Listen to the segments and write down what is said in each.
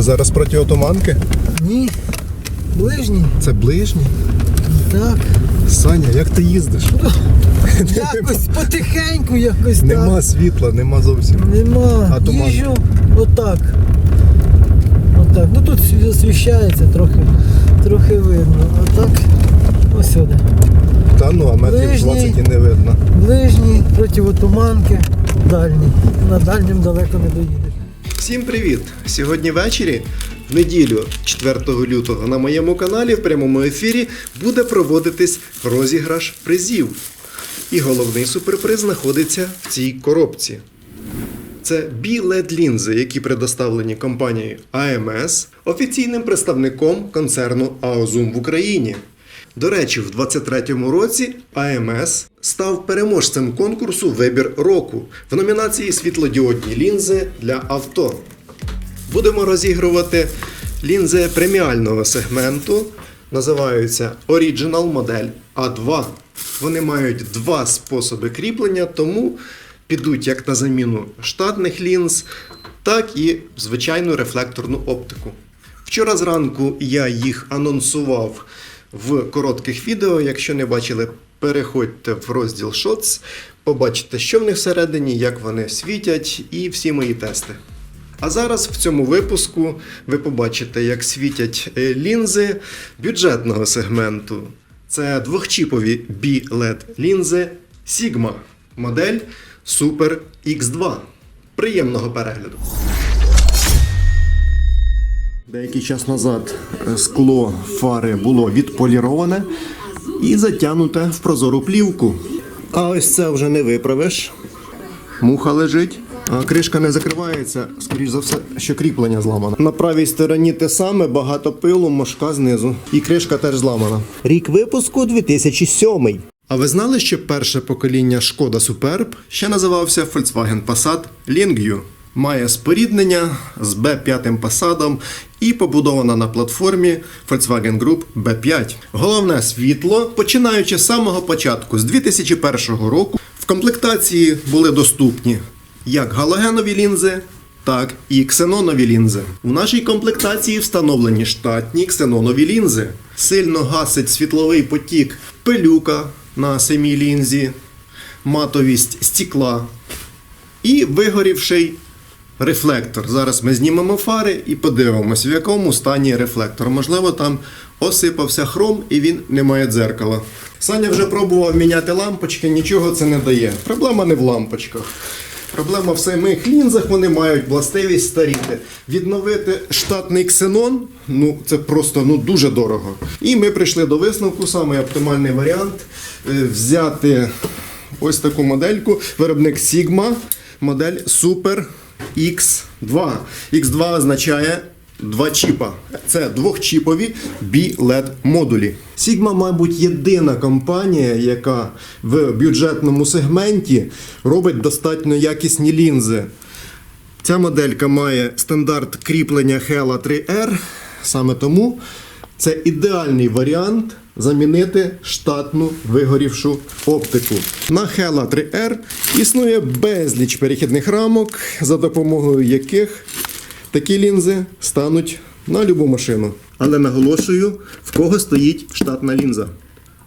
Це зараз протиотуманки? Ні. Ближній. Це ближні. Так. Саня, як ти їздиш? Якось потихеньку, якось Нема так. світла, нема зовсім. Нема. А? Їжджу отак. Отак. Ну тут освіщається трохи, трохи видно. А так ось сюди. Та ну, а метрів Ближній. 20 і не видно. Ближній, противотуманки, дальній. На дальнім далеко не доїдеш. Всім привіт! Сьогодні ввечері, в неділю, 4 лютого, на моєму каналі в прямому ефірі буде проводитись розіграш призів. І головний суперприз знаходиться в цій коробці. Це білет лінзи, які предоставлені компанією AMS, офіційним представником концерну Аозум в Україні. До речі, в 23-му році AMS став переможцем конкурсу Вибір року в номінації Світлодіодні лінзи для авто. Будемо розігрувати лінзи преміального сегменту. Називаються Original модель A2. Вони мають два способи кріплення, тому підуть як на заміну штатних лінз, так і звичайну рефлекторну оптику. Вчора зранку я їх анонсував в коротких відео. Якщо не бачили, переходьте в розділ Shots, побачите, що в них всередині, як вони світять, і всі мої тести. А зараз в цьому випуску ви побачите, як світять е, лінзи бюджетного сегменту. Це двохчіпові B-LED лінзи Sigma, модель Super X2. Приємного перегляду. Деякий час назад е, скло фари було відполіроване і затягнуте в прозору плівку. А ось це вже не виправиш. Муха лежить. А кришка не закривається, скоріш за все, що кріплення зламане. На правій стороні те саме, багато пилу, мошка знизу. І кришка теж зламана. Рік випуску 2007. А ви знали, що перше покоління Шкода Superb ще називався Volkswagen Passat Lingyu? Має споріднення з B5 Passat і побудована на платформі Volkswagen Group B5. Головне світло, починаючи з самого початку, з 2001 року, в комплектації були доступні як галогенові лінзи, так і ксенонові лінзи. У нашій комплектації встановлені штатні ксенонові лінзи. Сильно гасить світловий потік пилюка на самій лінзі, матовість стекла і вигорівший рефлектор. Зараз ми знімемо фари і подивимось, в якому стані рефлектор. Можливо, там осипався хром і він не має дзеркала. Саня вже пробував міняти лампочки, нічого це не дає. Проблема не в лампочках. Проблема в самих лінзах, вони мають властивість старіти. Відновити штатний ксенон, ну це просто ну дуже дорого. І ми прийшли до висновку, самий оптимальний варіант е, взяти ось таку модельку. Виробник Sigma, модель Super X2. X2 означає два чіпа. Це двохчіпові B-LED модулі. Sigma, мабуть, єдина компанія, яка в бюджетному сегменті робить достатньо якісні лінзи. Ця моделька має стандарт кріплення Hella 3R. Саме тому це ідеальний варіант замінити штатну вигорівшу оптику. На Hella 3R існує безліч перехідних рамок, за допомогою яких такі лінзи стануть на любу машину. Але наголошую, в кого стоїть штатна лінза.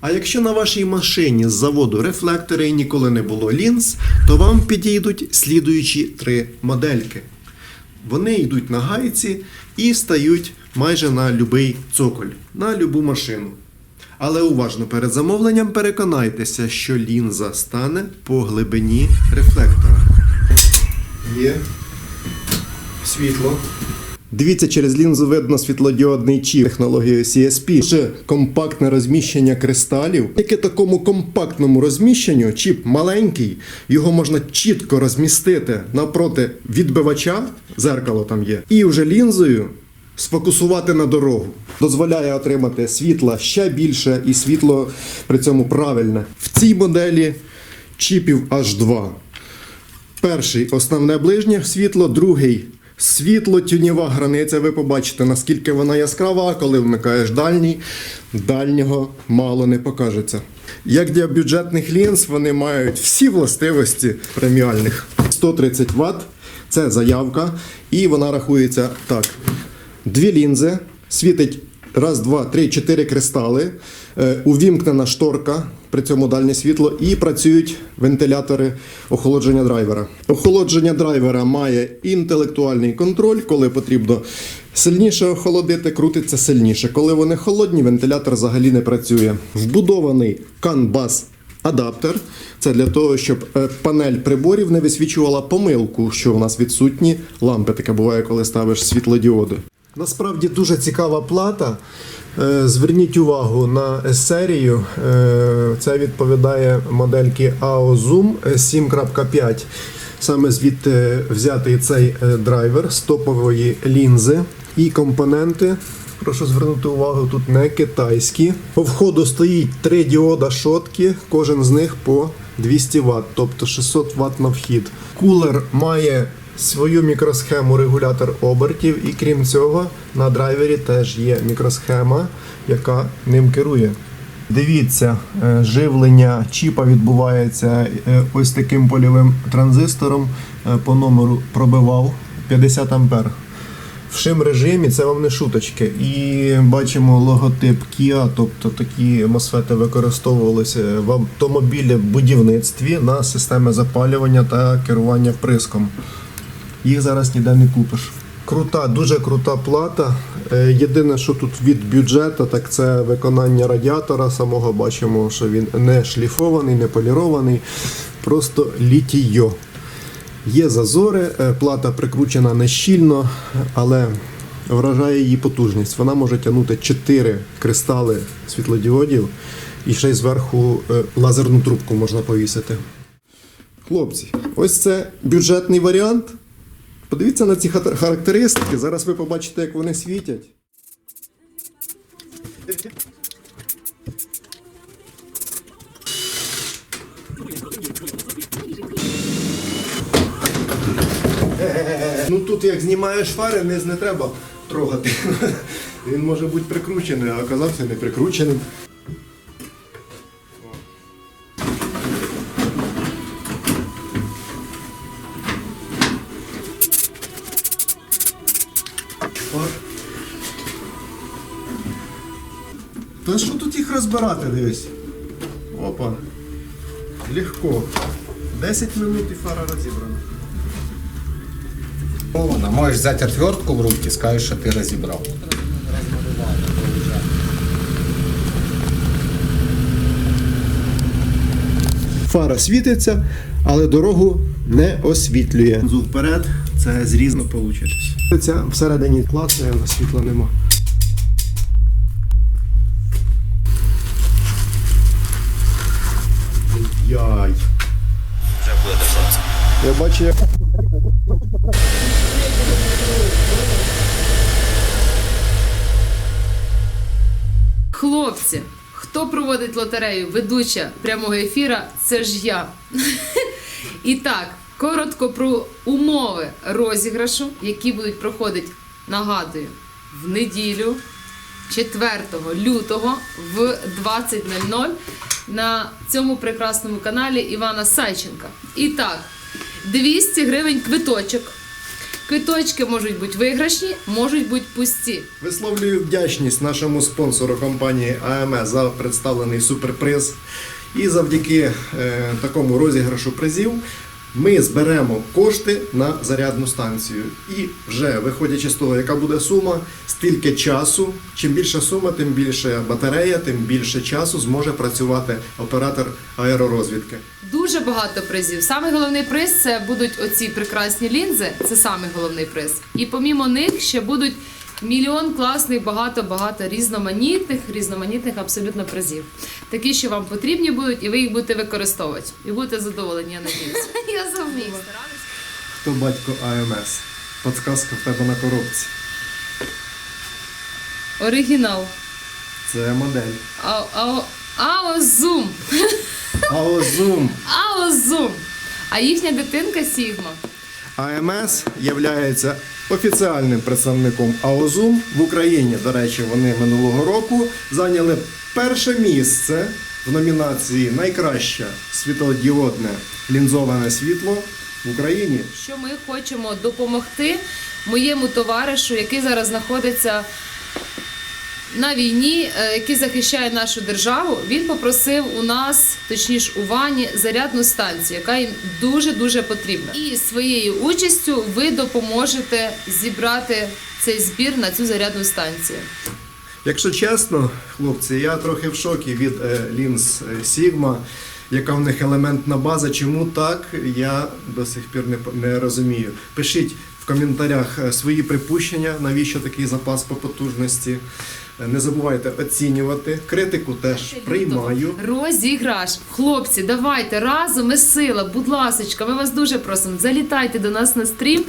А якщо на вашій машині з заводу рефлектори і ніколи не було лінз, то вам підійдуть слідуючі три модельки. Вони йдуть на гайці і стають майже на будь-який цоколь, на любу машину. Але уважно перед замовленням переконайтеся, що лінза стане по глибині рефлектора. Є світло. Дивіться, через лінзу видно світлодіодний чіп технологією CSP. Ще компактне розміщення кристалів. Яке такому компактному розміщенню чіп маленький, його можна чітко розмістити навпроти відбивача, зеркало там є, і вже лінзою сфокусувати на дорогу. Дозволяє отримати світла ще більше і світло при цьому правильне. В цій моделі чіпів аж два. Перший основне ближнє світло, другий світло, тюнєва границя. Ви побачите, наскільки вона яскрава, коли вмикаєш дальній, дальнього мало не покажеться. Як для бюджетних лінз, вони мають всі властивості преміальних. 130 Вт це заявка, і вона рахується так. Дві лінзи, світить раз, два, три, чотири кристали, е, увімкнена шторка, при цьому дальнє світло, і працюють вентилятори охолодження драйвера. Охолодження драйвера має інтелектуальний контроль, коли потрібно сильніше охолодити, крутиться сильніше. Коли вони холодні, вентилятор взагалі не працює. Вбудований CAN-BUS адаптер. Це для того, щоб е, панель приборів не висвічувала помилку, що у нас відсутні лампи. Таке буває, коли ставиш світлодіоди. Насправді дуже цікава плата. Е, Зверніть увагу на S-серію. Е, Це відповідає модельки AO Zoom 7.5. Саме звідти взятий цей е, драйвер з топової лінзи і компоненти. Прошу звернути увагу, тут не китайські. По входу стоїть три діода шотки, кожен з них по 200 Вт, тобто 600 Вт на вхід. Кулер має свою мікросхему регулятор обертів, і крім цього, на драйвері теж є мікросхема, яка ним керує. Дивіться, е, живлення чіпа відбувається е, ось таким польовим транзистором е, по номеру пробивав 50 ампер. В шим режимі це вам не шуточки. І бачимо логотип Kia, тобто такі мосфети використовувалися в автомобілі будівництві на системи запалювання та керування вприском. Їх зараз ніде не купиш. Крута, дуже крута плата. Е, Єдине, що тут від бюджету, так це виконання радіатора. Самого бачимо, що він не шліфований, не полірований, просто літійо. Є зазори, е, плата прикручена не щільно, але вражає її потужність. Вона може тягнути 4 кристали світлодіодів і ще й зверху е, лазерну трубку можна повісити. Хлопці, ось це бюджетний варіант. Подивіться на ці характеристики. Зараз ви побачите, як вони світять. Ну тут як знімаєш фари, низ не треба трогати. Він може бути прикручений, а оказався не прикрученим. Та що тут їх розбирати, дивись? Опа. Легко. 10 минут і фара розібрана. Повно. Можеш взяти отвертку в руки, скажеш, що ти розібрав. Фара світиться, але дорогу не освітлює. Зу вперед, це зрізно вийде. Це всередині клацає, але світла нема. Яй. Я бачу, як Хлопці, хто проводить лотерею? Ведуча прямого ефіра це ж я. І так, коротко про умови розіграшу, які будуть проходити, нагадую, в неділю 4 лютого в 20.00 на цьому прекрасному каналі Івана Сайченка. І так, 200 гривень квиточок. Квиточки можуть бути виграшні, можуть бути пусті. Висловлюю вдячність нашому спонсору компанії АМС за представлений суперприз. І завдяки е, такому розіграшу призів ми зберемо кошти на зарядну станцію. І вже виходячи з того, яка буде сума, стільки часу. Чим більша сума, тим більше батарея, тим більше часу зможе працювати оператор аеророзвідки. Дуже багато призів. Самий головний приз це будуть оці прекрасні лінзи. Це самий головний приз. І помімо них ще будуть мільйон класних, багато-багато різноманітних, різноманітних абсолютно призів. Такі, що вам потрібні будуть, і ви їх будете використовувати. І будете задоволені, я надіюсь. Я завмію. Хто батько АМС? Подсказка в тебе на коробці. Оригінал. Це модель. Ао, ао, ао зум. Аозум. А їхня дитинка Сігма. АМС є офіціальним представником АОЗУМ в Україні. До речі, вони минулого року зайняли перше місце в номінації Найкраще світлодіодне лінзоване світло в Україні. що ми хочемо допомогти моєму товаришу, який зараз знаходиться на війні, е, який захищає нашу державу, він попросив у нас, точніше у Вані, зарядну станцію, яка їм дуже дуже потрібна. І своєю участю ви допоможете зібрати цей збір на цю зарядну станцію. Якщо чесно, хлопці, я трохи в шокі від е, лінз е, Sigma, яка в них елементна база. Чому так, я до сих пір не, не розумію. Пишіть в коментарях свої припущення, навіщо такий запас по потужності. Не забувайте оцінювати. Критику теж приймаю. Розіграш. Хлопці, давайте разом і сила, будь ласочка, ми вас дуже просимо. Залітайте до нас на стрім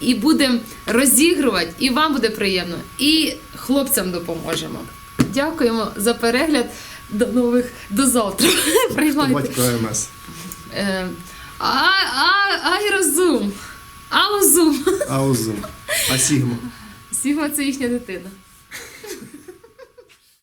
і будемо розігрувати, і вам буде приємно, і хлопцям допоможемо. Дякуємо за перегляд. До нових до завтра. Приймайте. батько МС. Е, а, а, Айрозум. Алозум. Аузум. А Сігма. Сігма це їхня дитина.